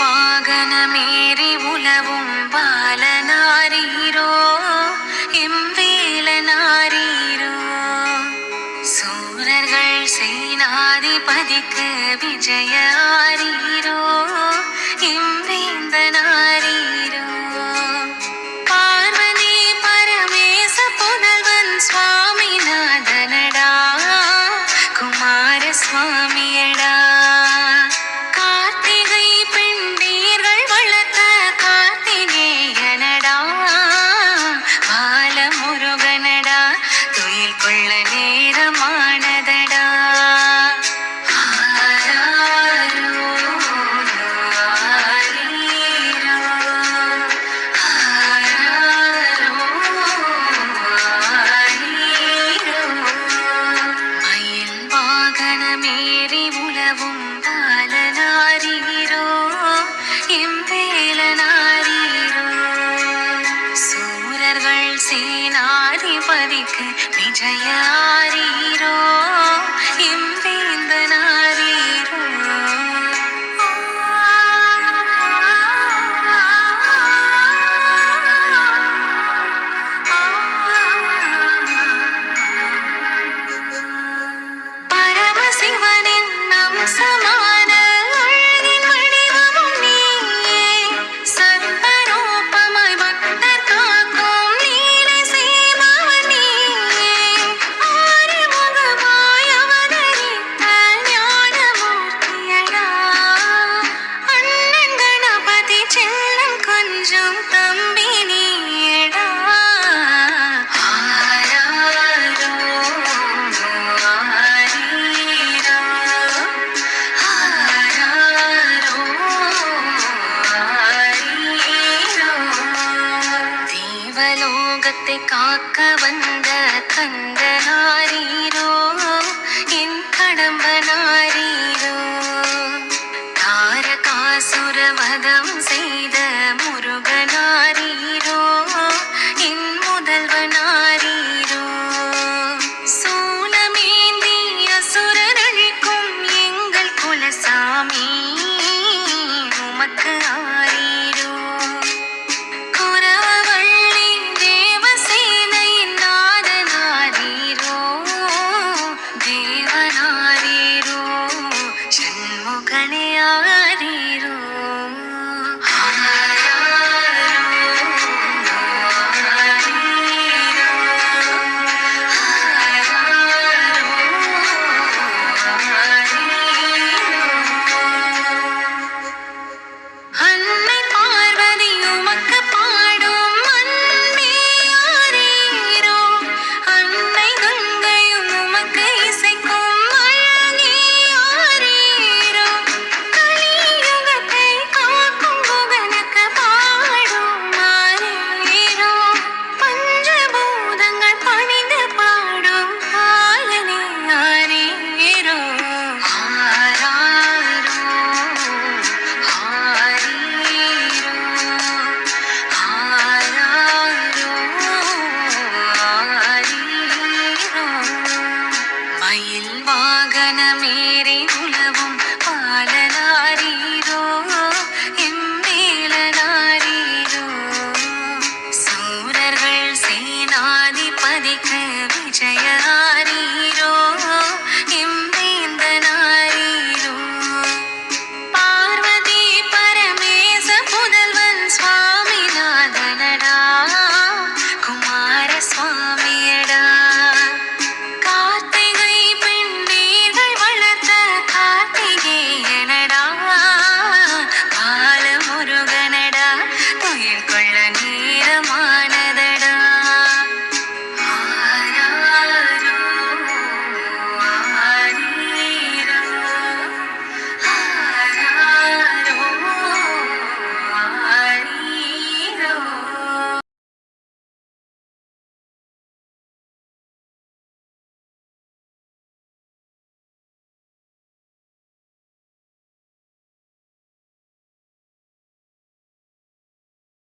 വാഹനമേറി ഉലവും ബാലനാരീരോ എംവേലനാരീരോ സൂരകൾ സേനാധിപതിക്ക് വിജയാരീരോ എംവേന്ദനാ ധ്യാനിക്ക് വിജയാരീരോ தேசத்தை காக்க வந்த கந்தனாரீரோ என் கடம்பனாரீ